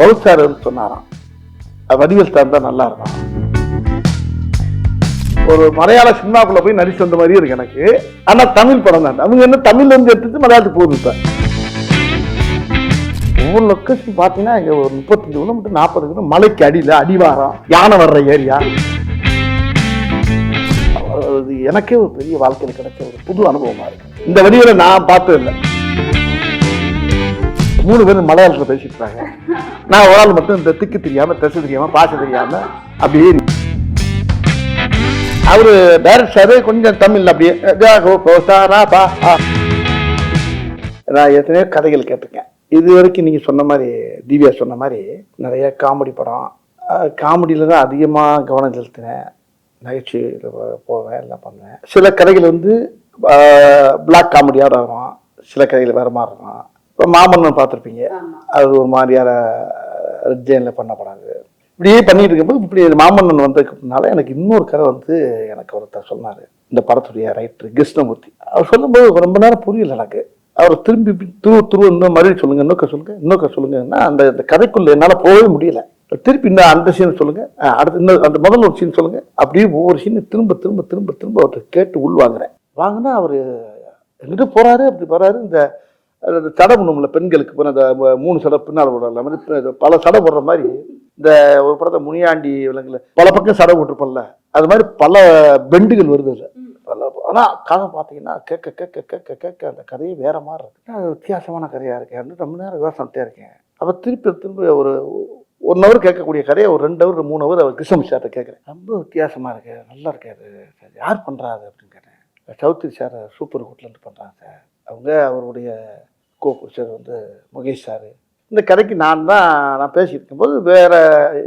பௌசாரர் சொன்னாராம். "அது வடிவேல் சார் தான் நல்லா இருக்கும் ஒரு மலையாள சினிமாக்குள்ள போய் நடிச்சு வந்த மாதிரி இருக்கு எனக்கு. ஆனா தமிழ் படம் தான். அவங்க என்ன தமிழ்ல இருந்து எடுத்துட்டு மலையாளத்துக்கு போகுது இப்ப. ஒவ்வொரு லொக்கேஷன் பார்த்தீங்கன்னா இங்க ஒரு முப்பத்தஞ்சு கிலோமீட்டர் நாற்பது கிலோமீட்டர் மலைக்கு அடியில அடிவாரம் யானை வர்ற ஏரியா அது எனக்கே ஒரு பெரிய வாழ்க்கையில் கிடைச்ச ஒரு புது அனுபவமா இருக்கு. இந்த வடிவில நான் பார்த்தது இல்லை மூணு பேரும் மலையாளத்தில் பேசிட்டு இருக்காங்க நான் ஒரு ஆள் மட்டும் இந்த திக்கு தெரியாம திசை தெரியாம பாச தெரியாம அப்படியே அவரு டைரக்ட் சாரு கொஞ்சம் தமிழ் அப்படியே நான் எத்தனையோ கதைகள் கேட்டிருக்கேன். இது வரைக்கும் நீங்கள் சொன்ன மாதிரி திவ்யா சொன்ன மாதிரி நிறைய காமெடி படம். காமெடியில் தான் அதிகமாக கவனம் செலுத்தினேன். நகைச்சுவையில் போவேன் எல்லாம் பண்ணுவேன். சில கதைகள் வந்து பிளாக் காமெடியாக வரும். சில கதைகள் வேறு மாதிரி இருக்கும். இப்போ மாமன்னன் பார்த்துருப்பீங்க. அது ஒரு மாதிரியான ஜெயினில் பண்ணப்படாது இப்படியே பண்ணிட்டு இருக்கும்போது இப்படி மாமன்னன் வந்ததுக்குனால எனக்கு இன்னொரு கதை வந்து எனக்கு ஒருத்தர் சொன்னார். இந்த படத்துடைய ரைட்டர் கிருஷ்ணமூர்த்தி. அவர் சொல்லும்போது ரொம்ப நேரம் புரியல எனக்கு. அவர் திரும்பி துரு துரு இன்னும் மறுபடியும் சொல்லுங்க இன்னொக்க சொல்லுங்க இன்னொக்க சொல்லுங்கன்னா அந்த அந்த கதைக்குள்ள என்னால் போகவே முடியல. திருப்பி இன்னும் அந்த சீன் சொல்லுங்க அஹ் அடுத்து இன்னும் அந்த முதல்ல ஒரு சீன் சொல்லுங்க. அப்படியே ஒவ்வொரு சீன் திரும்ப திரும்ப திரும்ப திரும்ப அவர்கிட்ட கேட்டு உள் வாங்குறேன் வாங்கினா அவர் எங்கிட்ட போறாரு அப்படி போறாரு இந்த அந்த சடை பண்ணும்ல பெண்களுக்கு. இப்போ அந்த மூணு சடை பின்னால் போடுறல மாதிரி பல சடை போடுற மாதிரி இந்த ஒரு படத்தை முனியாண்டி விலங்குல பல பக்கம் சடை போட்டிருப்போம்ல அது மாதிரி பல பெண்டுகள் வருது அதுல. பல ஆனால் கதை பார்த்தீங்கன்னா கேட்க கேட்க கேட்க கேட்க அந்த கதையே வேற மாதிரி இருக்கு. அது வித்தியாசமான கதையாக இருக்கேன் ரொம்ப நேரம் யோசனைட்டே இருக்கேன் அப்போ திருப்பி திருப்பி ஒரு ஒன் ஹவர் கேட்கக்கூடிய கதையை ஒரு ரெண்டு ஹவர் மூணு ஹவர் அவர் கிருஷ்ணமி சார்ட்ட கேட்குறேன். ரொம்ப வித்தியாசமாக இருக்கு நல்லா இருக்காது சார் யார் பண்ணுறாரு அப்படின்னு கேட்டேன். சௌத்ரி சார் சூப்பர் கூட்லேருந்து பண்ணுறாங்க சார். அவங்க அவருடைய கோ சார் வந்து முகேஷ் சார். இந்த கதைக்கு நான் தான் நான் பேசிட்டு இருக்கும்போது வேற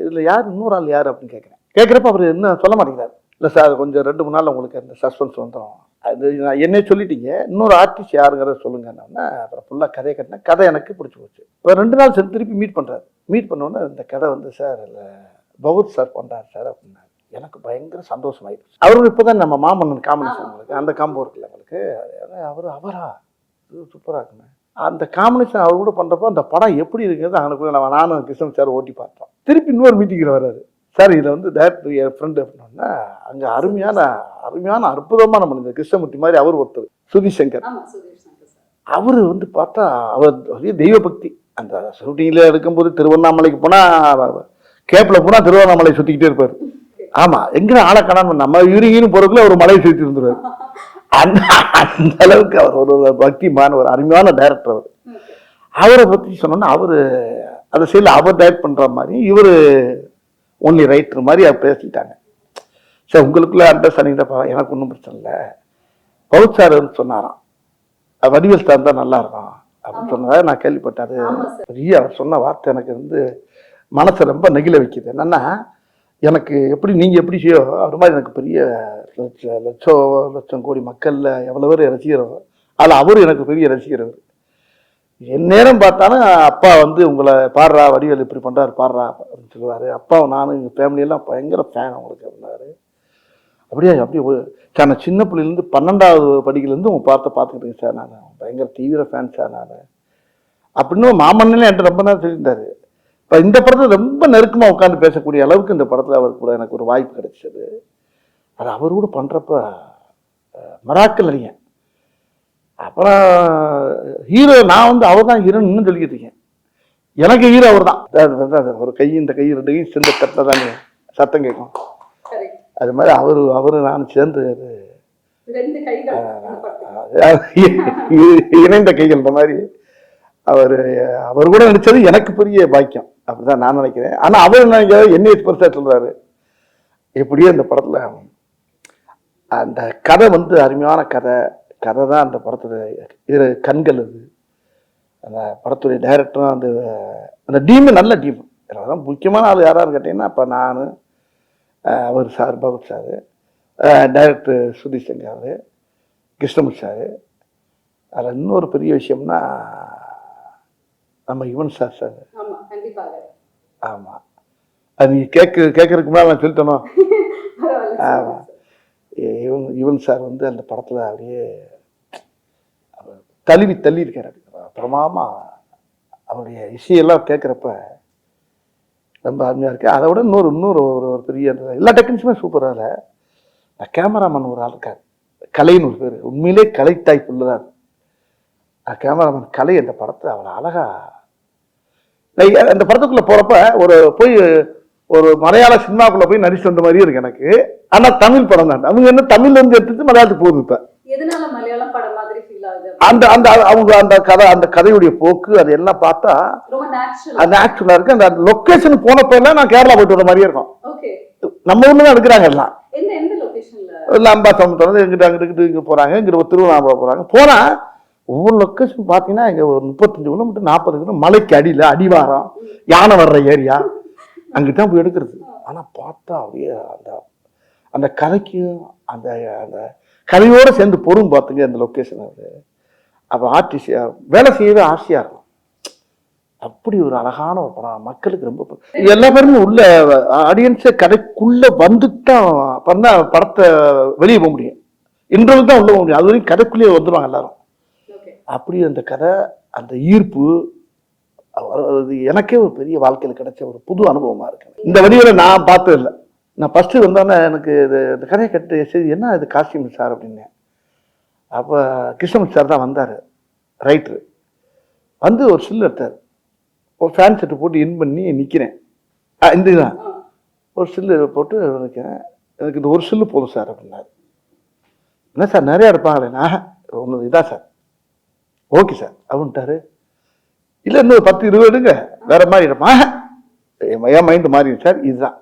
இதில் யார் இன்னொரு ஆள் யார் அப்படின்னு கேட்குறேன். கேட்குறப்ப அவர் இன்னும் சொல்ல மாட்டேங்கிறார். இல்லை சார் கொஞ்சம் ரெண்டு மூணு நாள் உங்களுக்கு அந்த சஸ்பென்ஸ் வந்துடும் அது நான் என்னையே சொல்லிட்டீங்க இன்னொரு ஆர்டிஸ்ட் யாருங்கிறத சொல்லுங்கன்னா அப்புறம் ஃபுல்லாக கதையை கட்டினேன் கதை எனக்கு பிடிச்சி போச்சு. இப்போ ரெண்டு நாள் சென்று திருப்பி மீட் பண்ணுறாரு மீட் பண்ணோன்னே இந்த கதை வந்து சார் இல்லை பகவத் சார் பண்ணுறாரு சார் அப்படின்னாரு. எனக்கு பயங்கர சந்தோஷமாயிடுச்சு. அவரும் இப்போ தான் நம்ம மாமன்னன் காம்பினேஷன் உங்களுக்கு அந்த காம்போ இருக்குல்ல உங்களுக்கு அவர் அவரா? சூப்பராக இருக்குங்க அந்த காம்பினேஷன் அவர் கூட பண்ணுறப்போ அந்த படம் எப்படி இருக்கிறது அவனுக்குள்ள நம்ம நானும் கிருஷ்ணன் சார் ஓட்டி பார்த்தோம். திருப்பி இன்னொரு மீட்டிங்கில் வர்றாரு. சார் இதில் வந்து டேரக்டர் என் ஃப்ரெண்டு அப்படின்னா அங்கே அருமையான அருமையான அற்புதமான மனிதர் கிருஷ்ணமூர்த்தி மாதிரி அவர் ஒருத்தர் சுதி சங்கர் அவர் வந்து பார்த்தா அவர் தெய்வ பக்தி அந்த ஷூட்டிங்கில் எடுக்கும்போது திருவண்ணாமலைக்கு போனால் கேப்பில் போனால் திருவண்ணாமலை சுற்றிக்கிட்டே இருப்பார். ஆமாம் எங்கே ஆளை காணாம நம்ம யூரிங்கின்னு போகிறதுக்குள்ள ஒரு மலையை சுற்றி இருந்துருவார் அந்த அந்த அளவுக்கு அவர் ஒரு பக்திமான ஒரு அருமையான டைரக்டர் அவர். அவரை பற்றி சொன்னோன்னா அவர் அந்த சைடில் அவர் டைரக்ட் பண்ணுற மாதிரி இவர் ஒன்லி ரைட்டர் மாதிரி அவர் பேசிட்டாங்க. சார் உங்களுக்குள்ள அண்டர்ஸ்டாண்டிங் தான் எனக்கு ஒன்றும் பிரச்சனை இல்லை. பவுத் சார் சொன்னாராம் "அது வடிவேல் சார் தான் நல்லா இருக்கும். அப்படின்னு சொன்னதை நான் கேள்விப்பட்டேன் அது ஆமா பெரிய அவர் சொன்ன வார்த்தை எனக்கு வந்து மனசை ரொம்ப நெகிழ வைக்குது. என்னன்னா எனக்கு எப்படி நீங்கள் எப்படி செய்யோ அவர் மாதிரி எனக்கு பெரிய லட்ச லட்சம் லட்சம் கோடி மக்களில் எவ்வளோ பேர் ரசிக்கிறவர் அதில் அவர் எனக்கு பெரிய ரசிகர் அவர். என் நேரம் பார்த்தாலும் அப்பா வந்து உங்களை பாடுறா வடிவேல் இப்படி பண்ணுறாரு பாடுறா அப்படின்னு சொல்லுவார். அப்பா நானும் எங்கள் ஃபேமிலியெல்லாம் பயங்கர ஃபேன் அவங்களுக்கு அப்படின்னாரு. அப்படியே அப்படியே சார் நான் சின்ன பிள்ளைலேருந்து பன்னெண்டாவது படிக்கிலேருந்து உங்கள் பார்த்த பார்த்துக்கிட்டேங்க சார் நான். பயங்கர தீவிர ஃபேன் சார் நான். அப்படின்னு மாமன்னே என்கிட்ட ரொம்ப நேரம் சொல்லியிருந்தாரு. இப்போ இந்த படத்தில் ரொம்ப நெருக்கமாக உட்காந்து பேசக்கூடிய அளவுக்கு இந்த படத்தில் அவர் கூட எனக்கு ஒரு வாய்ப்பு கிடைச்சது. அது அவர் கூட பண்ணுறப்ப மராக்கல் அறிஞன் அப்புறம் ஹீரோ நான் வந்து அவர் தான் ஹீரோன்னு சொல்லிக்கிட்டு இருக்கேன். எனக்கு ஹீரோ அவர் தான். ஒரு கை இந்த கை ரெண்டு சேர்ந்து தட்டில் தானே சத்தம் கேட்கும். அது மாதிரி அவர் அவர் நான் சேர்ந்து இணைந்த கைகள் மாதிரி. அவர் அவர் கூட நினைச்சது எனக்கு பெரிய பாக்கியம். அப்படிதான் நான் நினைக்கிறேன். ஆனால் அவர் என்ன நினைக்கிறாரு? பெருசாக சொல்றாரு. எப்படியோ இந்த படத்தில் அந்த கதை வந்து அருமையான கதை. கதை தான் அந்த படத்துடைய இது கண்கள் அது. அந்த படத்துடைய டைரக்டரும் அந்த அந்த டீமு நல்ல டீம். தான் முக்கியமான ஆள் யாரான்னு கேட்டீங்கன்னா இப்போ நான் அவர் sir Bhagwat sir director Sudheesh Shankar Krishnamurthy sir. அதில் இன்னொரு பெரிய விஷயம்னா நம்ம யுவன் சார் சார் ஆமாம் அது. நீங்கள் கேட்க கேட்கறதுக்கு முன்னாடி நான் சொல்லிட்டேனோ பரவாயில்ல ஆமா. இவன் யுவன் சார் வந்து அந்த படத்தில் அப்படியே தழுவி தள்ளி இருக்காரு பிரமாமா அவருடைய இசையெல்லாம் கேட்குறப்ப ரொம்ப அருமையாக இருக்குது அதை விட இன்னொரு இன்னொரு ஒரு ஒரு பெரிய எல்லா டெக்னிக்ஸுமே சூப்பராக இல்லை. இந்த கேமராமேன் ஒரு ஆள் இருக்கார். கலைன்னு ஒரு பேர். உண்மையிலே கலை டைப் உள்ளதான் கேமராமேன் கலை அந்த படத்தை அவளை அழகா அந்த படத்துக்குள்ளே போகிறப்ப ஒரு போய் ஒரு மலையாள சினிமாக்குள்ளே போய் நடிச்சு வந்த மாதிரியே இருக்கு எனக்கு. ஆனால் தமிழ் படம் தான். அவங்க என்ன தமிழ்ல இருந்து எடுத்துட்டு மலையாளத்துக்கு போகுது இப்போ. அந்த அந்த அவங்க அந்த கதை அந்த கதையுடைய போக்கு அது எல்லாம் பார்த்தா நேச்சுரல் அது ஆக்சுவலாக இருக்கு. அந்த லொக்கேஷன் போனப்ப எல்லாம் நான் கேரளா போயிட்டு வர மாதிரியே இருக்கும். நம்ம ஊர்ல தான் எடுக்கிறாங்க எல்லாம். இல்லை அம்பாசம் திறந்து எங்கிட்ட அங்கிட்டு இங்கே போகிறாங்க இங்கிட்ட திருவண்ணாமலை போகிறாங்க போனால் ஒவ்வொரு லொக்கேஷன் பார்த்தீங்கன்னா இங்கே ஒரு முப்பத்தஞ்சு கிலோமீட்டர் நாற்பது கிலோமீட்டர் மலைக்கு அடியில் அடிவாரம் யானை வர்ற ஏரியா அங்கிட்டு தான் போய் எடுக்கிறது. ஆனால் பார்த்தா அப்படியே அந்த அந்த கதைக்கும் அந்த அந்த கதையோடு சேர்ந்து பொறும் பார்த்துங்க அந்த லொக்கேஷன் அது அப்போ ஆர்டிஸ்ட் வேலை செய்யவே ஆசையாக இருக்கும். அப்படி ஒரு அழகான ஒரு படம். மக்களுக்கு ரொம்ப எல்லா பேருமே உள்ள ஆடியன்ஸை கதைக்குள்ள வந்துட்டான் பண்ணால் படத்தை வெளியே போக முடியும். இன்றது தான் உள்ள போக முடியும். அது வரைக்கும் கதைக்குள்ளேயே வந்துடுவாங்க எல்லாரும். அப்படி அந்த கதை அந்த ஈர்ப்பு அது- எனக்கே ஒரு பெரிய வாழ்க்கையில் கிடைச்ச ஒரு புது அனுபவமாக இருக்கு. இந்த வடிவில் நான் பார்த்தது இல்லை நான் ஃபஸ்ட்டு வந்தோன்னே எனக்கு இது இந்த கதையை கட்டு சரி என்ன இது காஸ்டியூம் சார் அப்படின்னேன். அப்போ கிருஷ்ணமூர்த்தி சார் தான் வந்தார் ரைட்ரு வந்து ஒரு சில்லு எடுத்தார். ஒரு ஃபேன் செட்டு போட்டு இன் பண்ணி நிற்கிறேன் இந்த இதுதான். ஒரு சில்லு போட்டு நிற்கிறேன் எனக்கு இந்த ஒரு சில்லு போதும் சார் அப்படின்னாரு. என்ன சார் நிறையா எடுப்பாங்களேண்ணா ஒன்று இதான் சார். Okay sir. அப்படின்ட்டாரு இல்லை இன்னும் பத்து இருபது எடுங்க. வேற மாதிரி எடுப்பா என் மைண்டு மாறிடும் சார். இதுதான்.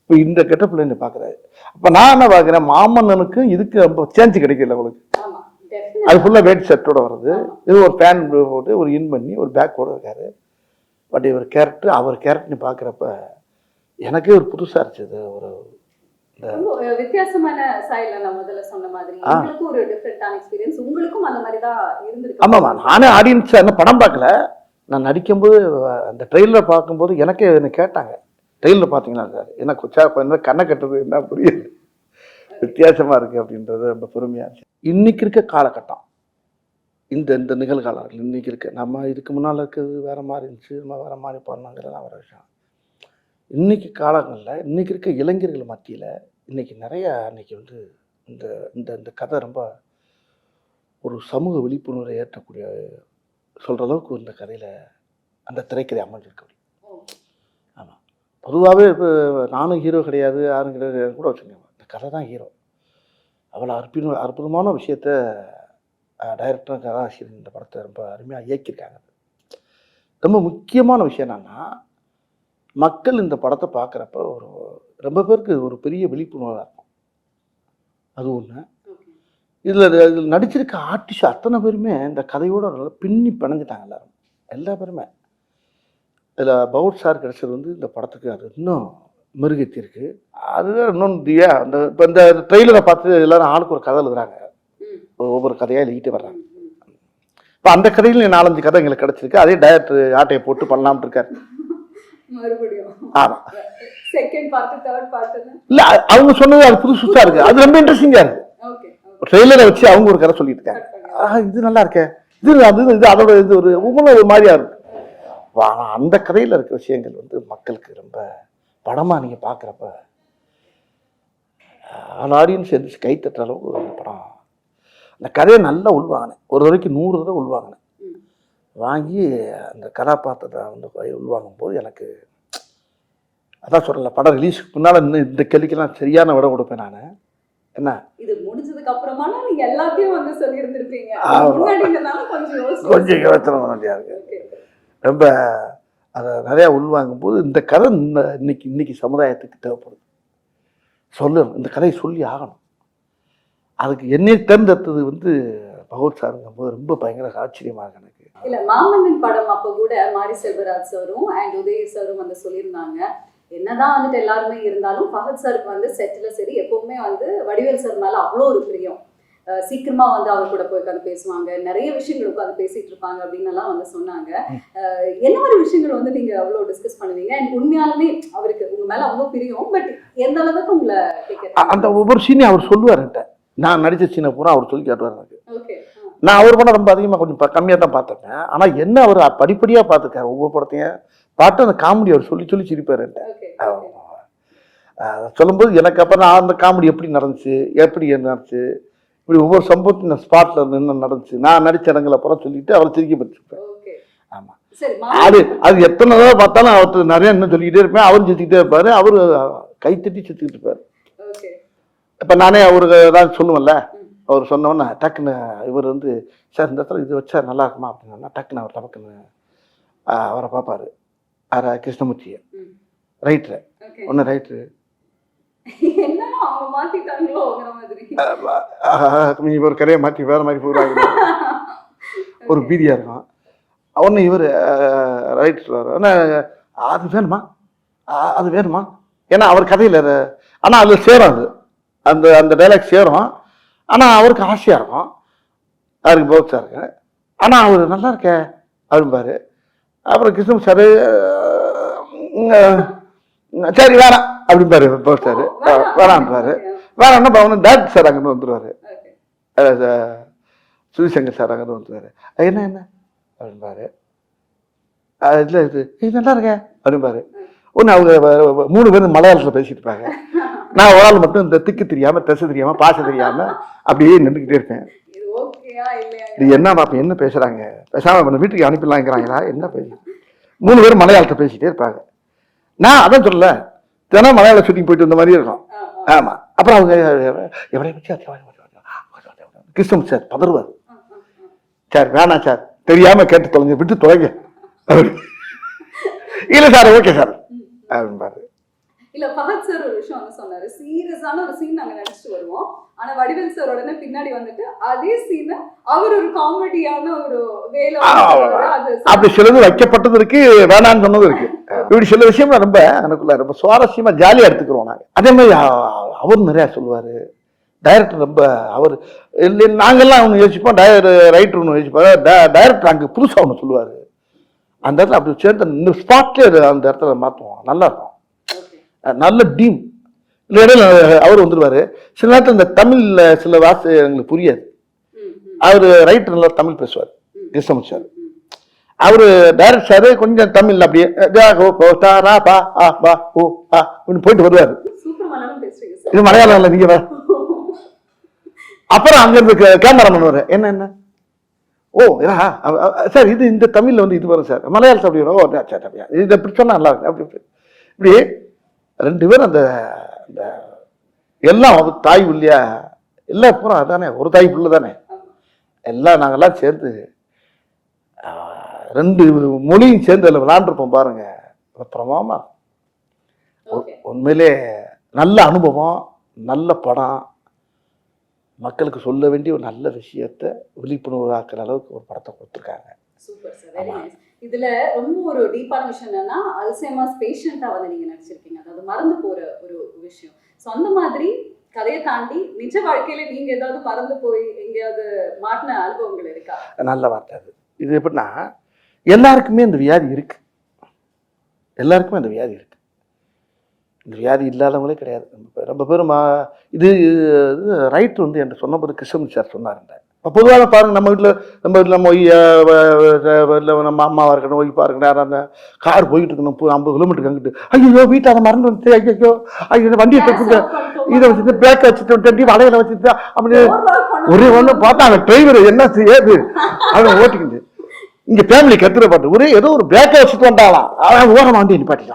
இப்போ இந்த கெட்டப்பில் என்ன பார்க்குறாரு அப்போ நான் என்ன பார்க்குறேன் மாமன்னனுக்கும் இதுக்கு ரொம்ப சேஞ்சு கிடைக்கல உங்களுக்கு அது ஃபுல்லாக வெயிட் செட்டோட வருது இது ஒரு ஃபேன் போட்டு ஒரு இன் பண்ணி ஒரு பேக் கூட இருக்காரு. பட் இவர் கேரக்டர் அவர் கேரக்டர்னு பார்க்குறப்ப எனக்கே ஒரு புதுசாக இருந்துச்சு ஒரு வித்தியாசமான சாயல்ல நான் முதல்ல சொன்ன மாதிரி ஆ. எங்களுக்கும் ஒரு டிஃப்ரெண்டான எக்ஸ்பீரியன்ஸ் உங்களுக்கும் அந்த மாதிரி தான் இருந்திருக்கு நானே ஆடியன்ஸ் என்ன படம் பார்க்கல. நான் நடிக்கும்போது அந்த ட்ரெயிலர் பார்க்கும்போது எனக்கே என்ன கேட்டாங்க. ட்ரெயிலர் பார்த்தீங்களா சார்? என்ன கொச்சா என்ன கண்ணை கட்டுறது என்ன புரியுது வித்தியாசமாக இருக்குது அப்படின்றது ரொம்ப பெருமையாக இருந்துச்சு இன்னைக்கு இருக்க காலகட்டம். இந்த இந்த நிகழ்காலங்கள் இன்னைக்கு இருக்க நம்ம இதுக்கு முன்னால் இருக்கிறது வேற மாதிரி இருந்துச்சு நம்ம வேற மாதிரி பண்ணாங்கிறதெல்லாம் வேற விஷயம். இன்றைக்கி காலங்களில் இன்னைக்கு இருக்க இளைஞர்கள் மத்தியில் இன்றைக்கி நிறையா அன்றைக்கி வந்து இந்த இந்த இந்த கதை ரொம்ப ஒரு சமூக விழிப்புணர்வை ஏற்றக்கூடிய சொல்கிற அளவுக்கு இந்த கதையில் அந்த திரைக்கதை அமைஞ்சிருக்கு அப்படி ஆமாம் பொதுவாகவே இப்போ நானும் ஹீரோ கிடையாது யாரும் கிடையாது கூட வச்சுக்கோங்க. இந்த கதை தான் ஹீரோ அவ்வளோ அற்புத அற்புதமான விஷயத்த டைரக்டரும் கதாசிரியர் இந்த படத்தை ரொம்ப அருமையாக இயக்கியிருக்காங்க. ரொம்ப முக்கியமான விஷயம் என்னென்னா மக்கள் இந்த படத்தை பார்க்குறப்ப ஒரு ரொம்ப பேருக்கு ஒரு பெரிய விழிப்புணர்வாக இருக்கும். அது ஒன்று. இதில் இதில் நடிச்சிருக்க ஆர்டிஸ்ட் அத்தனை பேருமே இந்த கதையோட நல்லா பின்னி பிணைஞ்சிட்டாங்க எல்லாரும். எல்லா பேருமே. இதில் பவுட் சார் கிடைச்சது வந்து இந்த படத்துக்கு அது இன்னும் மெருகேற்றி இருக்கு. அதுதான் இன்னொன்று தியா அந்த இப்போ இந்த ட்ரெயிலரை பார்த்து எல்லாரும் ஆளுக்கு ஒரு கதை எழுதுறாங்க. ஒவ்வொரு கதையாக எழுதிட்டு வர்றாங்க. இப்போ அந்த கதையில் நாலஞ்சு கதை எங்களுக்கு கிடைச்சிருக்கு. அதே டயரக்டர் ஆட்டையை போட்டு பண்ணலாம்னு இருக்காரு. இல்லை அவங்க சொன்னது அது புதுசு புதுசாக இருக்குது அது ரொம்ப இன்ட்ரெஸ்டிங்காக இருக்குது ஓகே ட்ரெயிலரை வச்சு அவங்க ஒரு கதை சொல்லிட்டு இருக்காங்க. இது நல்லா இருக்கே. இது அது இது அதோட இது ஒரு ஒவ்வொன்றும் ஒரு மாதிரியா இருக்கும் ஆனால் அந்த கதையில் இருக்க விஷயங்கள் வந்து மக்களுக்கு ரொம்ப படமாக நீங்கள் பார்க்குறப்ப ஆல் ஆடியன்ஸ் எந்திரிச்சு கை தட்டுற அளவுக்கு அந்த படம். அந்த கதையை நல்லா உள்வாங்கினேன். ஒரு வரைக்கும் நூறு தடவை உள்வாங்கினேன். வாங்கி அந்த கதாபாத்திரத்தை வந்து உள்வாங்கும் போது எனக்கு அதான் சொல்லல படம் ரிலீஸுக்கு முன்னால் இன்னும் இந்த கேள்விக்கெல்லாம் சரியான விட கொடுப்பேன் நான். என்ன? இது முடிஞ்சதுக்கு அப்புறமா நீங்க எல்லாத்தையும் வந்து சொல்லி இருந்திருப்பீங்க ஆமா. முன்னாடினால கொஞ்சம் யோசனை பண்ண வேண்டியா இருக்கு. ரொம்ப அதை நிறையா உள்வாங்கும் போது இந்த கதை இந்த இன்னைக்கு இன்னைக்கு சமுதாயத்துக்கு தேவைப்படுது. சொல்லணும். இந்த கதையை சொல்லி ஆகணும். அதுக்கு என்னை தேர்ந்தெடுத்தது வந்து பகவத் சாருங்கும் போது ரொம்ப பயங்கர ஆச்சரியமாக எனக்கு. இல்ல மாமன்னன் படம் அப்ப கூட மாரி செல்வராஜ் சாரும் அண்ட் உதய சாரும் வந்து சொல்லியிருந்தாங்க. என்னதான் வந்துட்டு எல்லாருமே இருந்தாலும் பகத் சாருக்கு வந்து செட்டில் சரி எப்பவுமே வந்து வடிவேல் சார் மேல அவ்வளோ ஒரு பிரியம். சீக்கிரமா வந்து அவர் கூட போய் உட்காந்து பேசுவாங்க. நிறைய விஷயங்கள் உட்காந்து பேசிட்டு இருப்பாங்க அப்படின்னு எல்லாம் வந்து சொன்னாங்க. என்ன மாதிரி விஷயங்கள் வந்து நீங்க அவ்வளோ டிஸ்கஸ் பண்ணுவீங்க? அண்ட் உண்மையாலுமே அவருக்கு உங்க மேல அவ்வளோ பிரியம் பட் எந்த அளவுக்கு உங்களை அந்த ஒவ்வொரு சீனையும் அவர் சொல்லுவார்கிட்ட நான் நடிச்ச சீனை பூரா அவர் சொல்லி கேட்டுவார் நான் அவர் படம் ரொம்ப அதிகமாக கொஞ்சம் கம்மியாக தான் பார்த்துருப்பேன் ஆனால் என்ன அவர் படிப்படியாக பார்த்துருக்காரு ஒவ்வொரு படத்தையும். பாட்டு அந்த காமெடி அவர் சொல்லி சொல்லி சிரிப்பார் சொல்லும்போது எனக்கு அப்புறம் நான் அந்த காமெடி எப்படி நடந்துச்சு எப்படி நடந்துச்சு இப்படி ஒவ்வொரு சம்பவத்தையும் நான் இருந்து என்ன நடந்துச்சு நான் நடிச்ச இடங்களை அப்புறம் சொல்லிட்டு அவரை சிரிக்க பற்றிருப்பேன் ஓகே. ஆமா. சரி அது அது எத்தனை தடவை பார்த்தாலும் அவர்கிட்ட நிறைய இன்னும் சொல்லிக்கிட்டே இருப்பேன். அவரும் சிரிச்சுக்கிட்டே இருப்பாரு. அவரு கைத்தட்டி சிரிச்சுக்கிட்டு இருப்பாரு. இப்ப நானே அவருக்கு ஏதாவது சொல்லுவேன்ல. அவர் சொன்னோன்னே டக்குன்னு இவர் வந்து சார் இந்த இடத்துல இது வச்சா நல்லா இருக்குமா? அப்படின்னா டக்குன்னு அவர் டக்குன்னு ஆஹ், அவரை பார்ப்பாரு. ஆரா. கிருஷ்ணமூர்த்தியை. ரைட்ரு ஒன்று ரைட்ரு ஒரு கரையை மாற்றி வேற மாதிரி போகிறாங்க ஒரு பீதியாக இருக்கும். ஒன்று இவர் ரைட் சொல்லுவார் அது வேணுமா? அது வேணுமா? ஏன்னா அவர் கதையில் ஆனால் அதில் சேரும் அது. அந்த அந்த டைலாக் சேரும். ஆனால் அவருக்கு ஆசையாக இருக்கும். அவருக்கு பௌத்தா இருக்கு. ஆனால் அவர் நல்லா இருக்கே அப்படிம்பாரு அப்புறம் கிருஷ்ணன் சார் சரி வேணாம் அப்படிம்பாரு பௌத் சார் வேணான்றாரு வேற என்ன பவன் டேரக்டர் சார் அங்கேருந்து ச- சுதிசங்கர் சார் அங்கே வந்துருவாரு. "அஹ் என்ன என்ன அப்படின்பாரு அஹ் இல்லை இது இது நல்லா இருக்கே அப்படின்பாரு ஒன்று அவங்க மூணு பேரும் மலையாளத்தில் பேசிட்டு இருப்பாங்க. நான் ஒரு ஆள் மட்டும் இந்த திக்கு தெரியாம திசை தெரியாம பாச தெரியாம அப்படியே நின்றுக்கிட்டே இருப்பேன். இது என்ன பாப்பா என்ன பேசுறாங்க? பேசாம நம்ம வீட்டுக்கு அனுப்பிடலாங்கிறாங்களா? என்ன பேசு? மூணு பேரும் மலையாளத்தை பேசிட்டே இருப்பாங்க. நான் அதான் சொல்லல தினம் மலையாள ஷூட்டிங் போயிட்டு வந்த மாதிரி இருக்கும். ஆ, ஆ, ஆமா. அப்புறம் அவங்க எவடைய கிருஷ்ணன் சார் பதறுவார். சார் வேணாம் சார் தெரியாம கேட்டு தொலைங்க விட்டு தொலைங்க. இல்ல சார் ஓகே சார். அப்படின்பாரு இல்ல பகத் சார் ஒரு விஷயம் வந்து சொன்னாரு. சீரியஸான ஒரு சீன் நாங்க நடிச்சுட்டு வருவோம். ஆனா வடிவேல் சார் உடனே பின்னாடி வந்துட்டு அதே சீனை அவர் ஒரு காமெடியான ஒரு வேலை அப்படி சிலது வைக்கப்பட்டது இருக்கு வேணான்னு சொன்னது இருக்கு. இப்படி சில விஷயம் ரொம்ப எனக்குள்ள ரொம்ப சுவாரஸ்யமா ஜாலியா எடுத்துக்கிறோம் நாங்க. அதே மாதிரி அவர் நிறைய சொல்லுவாரு. டைரக்டர் ரொம்ப அவர் நாங்கெல்லாம் ஒன்று யோசிப்போம் ரைட்டர் ஒன்று யோசிப்பாரு டைரக்டர் அங்கே புதுசா ஒன்று சொல்லுவாரு. அந்த இடத்துல அப்படி சேர்ந்து ஸ்பாட்லேயே அந்த இடத்துல மாற்றுவோம் நல்லா இருக்கும் நல்ல டீம் இல்லை இடையில அவர் வந்துருவாரு. சில நேரத்தில் இந்த தமிழ்ல சில வார்த்தை எங்களுக்கு புரியாது. அவர் ரைட்டர் நல்லா தமிழ் பேசுவார். ம். கிருஷ்ணமூர்த்தி சார் ம் அவரு டைரக்ட் சார் கொஞ்சம் தமிழ்ல அப்படியே பா, ஆ, பா, ஓ, ஆ, அப்படின்னு போயிட்டு வருவாரு. இது மலையாளம் இல்லை நீங்க வேற. அப்புறம் அங்க இருந்து கேமரா பண்ணுவாரு என்ன என்ன? ஓ அவ- சார் இது இந்த தமிழ்ல வந்து இது வரும் சார். மலையாளத்தில் அப்படி வரும். ஓ சரி, அப்படியா. இது இப்படி சொன்னா நல்லா இருக்கு அப்படி இப்படி. ரெண்டு பேரும் அந்த அந்த எல்லாம் தாய் இல்லையா எல்லாம் பூரா அதானே ஒரு தாய் புள்ள தானே. எல்லாம் நாங்கெல்லாம் சேர்ந்து ரெண்டு மொழியும் சேர்ந்து அதில் விளாண்டுருப்போம் பாருங்க. பிரமாமா உண்மையிலே நல்ல அனுபவம் நல்ல படம் மக்களுக்கு சொல்ல வேண்டிய ஒரு நல்ல விஷயத்த விழிப்புணர்வாக்குற அளவுக்கு ஒரு படத்தை கொடுத்துருக்காங்க. இதுல ரொம்ப ஒரு டீப்பான விஷயம் என்னன்னா அல்சைமர்ஸ் பேஷண்டா வந்து நீங்க நடிச்சிருக்கீங்க. அதாவது மறந்து போற ஒரு விஷயம். ஸோ அந்த மாதிரி கதையை தாண்டி நிஜ வாழ்க்கையில நீங்க ஏதாவது மறந்து போய் எங்கேயாவது மாட்டின அனுபவங்கள் இருக்கா? நல்ல வார்த்தை அது. இது எப்படின்னா எல்லாருக்குமே இந்த வியாதி இருக்கு. எல்லாருக்குமே இந்த வியாதி இருக்கு. இந்த வியாதி இல்லாதவங்களே கிடையாது. ரொம்ப பேர் பேரும் மா- இது இது ரைட்டர் வந்து என்கிட்ட சொன்னபோது கிருஷ்ணன் சார் சொன்னாருங்க இப்போ பொதுவாக பாருங்க நம்ம வீட்டில் நம்ம வீட்டில் நம்ம இல்லை நம்ம அம்மாவாக இருக்கணும் ஒய்ஃபாக இருக்கணும் அந்த கார் போயிட்டு இருக்கணும் ஐம்பது கிலோமீட்டருக்கு அங்கிட்டு. ஐயோ வீட்டை அதை மறந்து வந்து ஐயோ ஐயோ வண்டியை தப்புங்க இதை வச்சுட்டு பேக்கை வச்சுட்டு வண்டி வளையல வச்சுட்டு அப்படி ஒரே ஒன்று பார்த்தா அந்த டிரைவர் என்ன செய்யாது அவன் ஓட்டிக்கிட்டு. இங்க ஃபேமிலி கத்துற பாட்டு ஒரே ஏதோ ஒரு பேக்கை வச்சுட்டு வந்தாலாம் அவன் ஓரமா வண்டி கரெக்ட்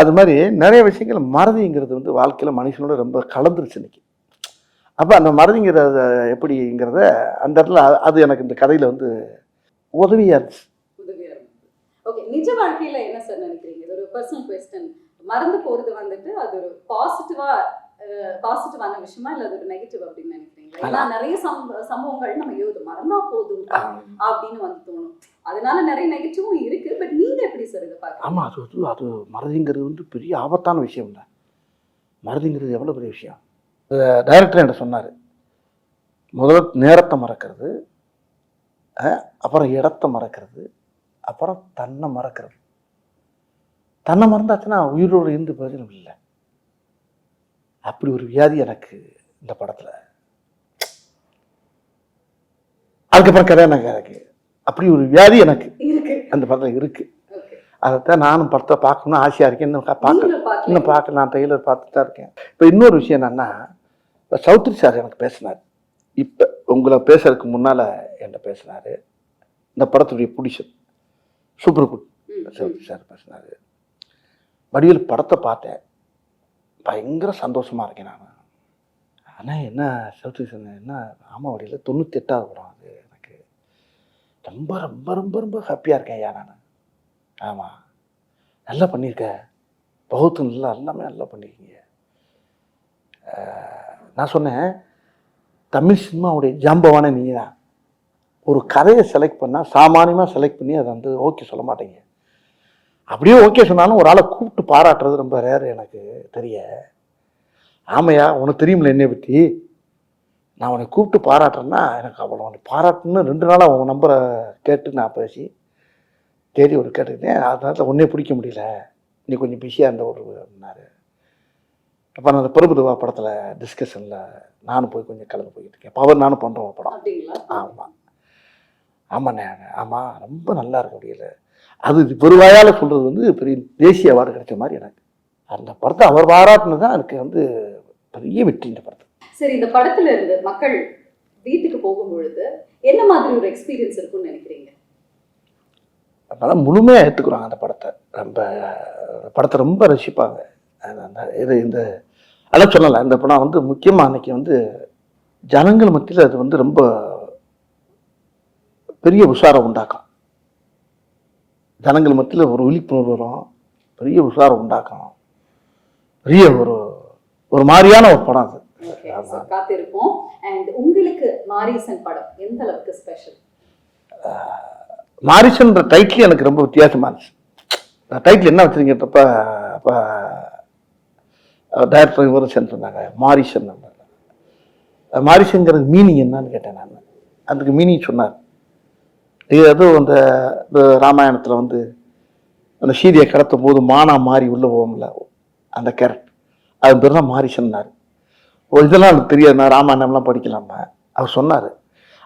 அது மாதிரி நிறைய விஷயங்கள் மறதிங்கிறது வந்து வாழ்க்கையில் மனுஷனோட ரொம்ப கலந்துருச்சு இன்னைக்கு. அப்போ அந்த மறதிங்கிறத எப்படிங்கிறத அந்த இடத்துல அது எனக்கு இந்த கதையில் வந்து உதவியாக இருந்துச்சு. ஓகே நிஜ வாழ்க்கையில என்ன சார் நினைக்கிறீங்க? இது ஒரு பர்சனல் கொஸ்டின் மறந்து போறது வந்துட்டு அது ஒரு பாசிட்டிவா பாசிட்டிவான விஷயமா இல்ல அது ஒரு நெகட்டிவ் அப்படின்னு நினைக்கிறீங்க? ஏன்னா நிறைய சம்ப- சம்பவங்கள் நம்ம ஐயோ இது மறந்தா போதும். அப்படின்னு வந்து தோணும். அதனால நிறைய நெகட்டிவும் இருக்கு. பட் நீங்க எப்படி சார் இதை பாக்குறீங்க ஆமா அது வந்து அது மறதிங்கிறது வந்து பெரிய ஆபத்தான விஷயம் தான் மறதிங்கிறது எவ்வளோ பெரிய விஷயம்? டைரக்டர் என்கிட்ட சொன்னார். முதல்ல நேரத்தை மறக்கிறது அப்புறம் இடத்த மறக்கிறது அப்புறம் தன்னை மறக்கிறது. தன்னை மறந்தாச்சுன்னா உயிரோடு இருந்து பிரயோஜனம் இல்லை. அப்படி ஒரு வியாதி எனக்கு இந்த படத்தில். அதுக்கப்புறம் கதை எனக்கு? அப்படி ஒரு வியாதி எனக்கு. அந்த படத்தில் இருக்குது அதைத்தான் நானும் படத்தை பார்க்கணும்னு ஆசையாக இருக்கேன். இன்னும் பார்க்க இன்னும் பார்க்க நான் ட்ரெய்லர் பார்த்துட்டு தான் இருக்கேன். இப்போ இன்னொரு விஷயம் என்னன்னா இப்போ சௌத்ரி சார் எனக்கு பேசினார். இப்போ உங்களை பேசுறதுக்கு முன்னால் என்கிட்ட பேசினார். இந்த படத்துடைய புடிஷன். Super good. சௌத்ரி சார் பேசினார். வடிவேல் படத்தை பார்த்தேன். பயங்கர சந்தோஷமாக இருக்கேன் நான். ஆனால் என்ன சௌத்ரி என்ன ஆமாம் வடிவில் தொண்ணூற்றி எட்டாவது படம் அது எனக்கு ரொம்ப ரொம்ப ரொம்ப ரொம்ப ஹாப்பியாக இருக்கேன் ஐயா நான். ஆமாம் நல்லா பண்ணியிருக்க பௌத்து நல்லா எல்லாமே நல்லா பண்ணியிருக்கீங்க நான் சொன்னேன் தமிழ் சினிமாவுடைய ஜாம்பவான நீ தான் ஒரு கதையை செலக்ட் பண்ணால் சாமானியமாக செலக்ட் பண்ணி அதை வந்து ஓகே சொல்ல மாட்டேங்க. அப்படியே ஓகே சொன்னாலும் ஒரு ஆளை கூப்பிட்டு பாராட்டுறது ரொம்ப ரேர் எனக்கு தெரிய. ஆமையா உனக்கு தெரியுமில்ல என்னை பற்றி நான் உன்னை கூப்பிட்டு பாராட்டுறேன்னா எனக்கு அவ்வளோ உன்னை பாராட்டணும்னு ரெண்டு நாளாக உன் நம்பரை கேட்டு நான் பேசி தேடி ஒரு கேட்டுக்கிட்டேன். அதனால ஒன்றே பிடிக்க முடியல. நீ கொஞ்சம் பிஸியாக இருந்த ஒரு அப்படின்னாரு அப்போ நான் அந்த பிரபுதவா படத்தில் டிஸ்கஷனில் நானும் போய் கொஞ்சம் கலந்து போய்கிட்டு இருக்கேன். பவர் நானும் பண்ணுறோம் படம். ஆமாம் ஆமாண்ணே ஆமாம் ரொம்ப நல்லா இருக்கு அப்படியில அது பெருவாயால் சொல்கிறது வந்து பெரிய தேசிய அவார்டு கிடைச்ச மாதிரி எனக்கு. அந்த படத்தை அவர் பாராட்டுனது தான் எனக்கு வந்து பெரிய வெற்றி இந்த படத்தை சரி இந்த படத்துல இருந்து மக்கள் வீட்டுக்கு போகும் பொழுது என்ன மாதிரி ஒரு எக்ஸ்பீரியன்ஸ் இருக்கும்னு நினைக்கிறீங்க? அதனால் முழுமையாக ஏற்றுக்குறாங்க அந்த படத்தை. ரொம்ப படத்தை ரொம்ப ரசிப்பாங்க. இது இந்த அதான் சொல்லலாம் இந்த படம் வந்து முக்கியமாக அன்னைக்கு வந்து ஜனங்கள் மத்தியில் அது வந்து ரொம்ப பெரிய உஷாரம் உண்டாக்கும். ஜனங்கள் மத்தியில் ஒரு விழிப்புணர்வு வரும். பெரிய உஷாரம் உண்டாக்கும். பெரிய ஒரு ஒரு மாதிரியான ஒரு படம் அது. ஓகே ஸோ காத்திருப்போம். அண்ட் உங்களுக்கு மாரிசன் படம் எந்த அளவுக்கு ஸ்பெஷல் மாரிசன்ற டைட்டில் எனக்கு ரொம்ப வித்தியாசமா இருந்துச்சு. நான் டைட்டில் என்ன வச்சுருங்கன்றப்ப அப்போ டைரக்டர் இவரும் சொன்னாங்க மாரிசன் மாரிசங்கிறது மீனிங் என்னன்னு கேட்டேன் நான். அதுக்கு மீனிங் சொன்னார். இது அதுவும் அந்த ராமாயணத்தில் வந்து அந்த சீதையை கடத்தும் போது மானா மாறி உள்ள போகும்ல அந்த கேரக்டர் அது பேர் தான் மாரிசன்னார் இதெல்லாம் எனக்கு தெரியாது நான் ராமாயணம்லாம் படிக்கலாமா அவர் சொன்னார்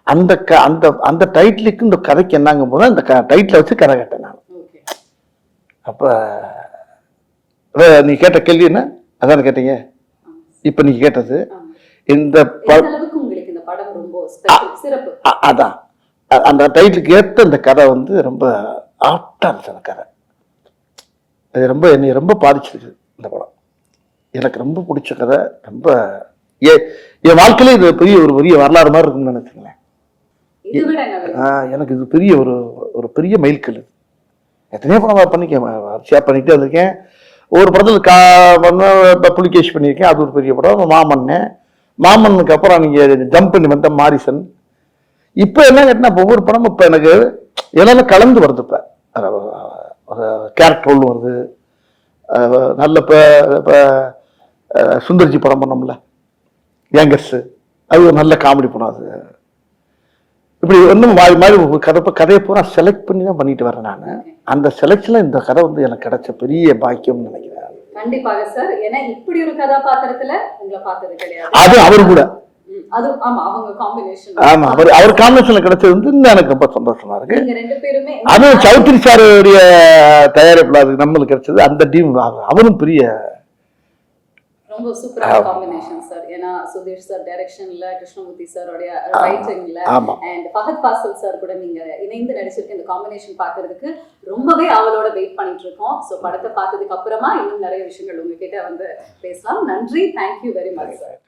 அந்த க அந்த அந்த டைட்டிலுக்கு இந்த கதைக்கு என்னங்கும் போது அந்த க டைட்டிலை வச்சு கதை கேட்டேன் நான் அப்போ நீ கேட்ட கேள்வி என்ன? அதானே கேட்டீங்க? இப்போ நீ கேட்டது. இந்த அதான். அந்த டைட்டிலுக்கு ஏற்ற இந்த கதை வந்து ரொம்ப ஆப்டாக இருந்துச்சு அந்த கதை. அது ரொம்ப என்னை ரொம்ப பாதிச்சிருக்கு இந்த படம். எனக்கு ரொம்ப பிடிச்ச கதை ரொம்ப ஏ என் வாழ்க்கையில இது பெரிய ஒரு பெரிய வரலாறு மாதிரி இருக்கும்னு நினைச்சுங்களேன். எனக்கு இது பெரிய ஒரு ஒரு பெரிய மைல்கல். இது எத்தனையோ படம் பண்ணிக்கேன் ஷேர் பண்ணிகிட்டே இருக்கேன் ஒரு படத்தில் கா புலிகேஷ் பண்ணியிருக்கேன் அது ஒரு பெரிய படம். மாமன்னு மாமனுக்கு அப்புறம் நீங்கள் ஜம்ப் பண்ணி வந்த மாரிசன். இப்போ என்ன இப்போ ஒவ்வொரு படமும் இப்போ எனக்கு எல்லாமே கலந்து வருது இப்போ. ஒரு கேரக்டர் ரோல் வருது. நல்ல இப்போ இப்போ சுந்தர்ஜி படம் பண்ணோம்ல யங்கர்ஸு அது ஒரு நல்ல காமெடி படம் அது. இப்படி ஒன்றும் மாறி ஒரு கதை கதையை பூரா செலக்ட் பண்ணி தான் பண்ணிட்டு வரேன் நான். அந்த செலெக்ஷனில் இந்த கதை வந்து எனக்கு கிடைச்ச பெரிய பாக்கியம்னு நினைக்கிறேன். கண்டிப்பாக சார் ஏன்னா இப்படி ஒரு கதாபாத்திரத்துல உங்களை பார்த்தது கிடையாது. அது அவர் கூட. அது ஆமா அவங்க காம்பினேஷன் ஆமா அவர் அவர் காம்பினேஷன்ல கிடைச்சது வந்து இன்னும் எனக்கு ரொம்ப சந்தோஷமா இருக்கு. ரெண்டு பேருமே அதுவும் சௌத்ரி சாருடைய தயாரிப்புல அது நம்மளுக்கு கிடைச்சது. அந்த டீம் அவரும் பெரிய ரொம்ப சூப்பரான காம்பினேஷன் சார் ஏன்னா சுதீஷ் சார் டைரக்ஷன்ல கிருஷ்ணமூர்த்தி சாரோடைய ரைட்டிங்ல அண்ட் ஃபஹத் ஃபாசில் சார் கூட நீங்க இணைந்து நடிச்சிருக்க இந்த காம்பினேஷன் பார்க்கிறதுக்கு ரொம்பவே அவளோட வெயிட் பண்ணிட்டு இருக்கோம். ஸோ படத்தை பார்த்ததுக்கு அப்புறமா இன்னும் நிறைய விஷயங்கள் உங்ககிட்ட வந்து பேசலாம். நன்றி. Thank you very much sir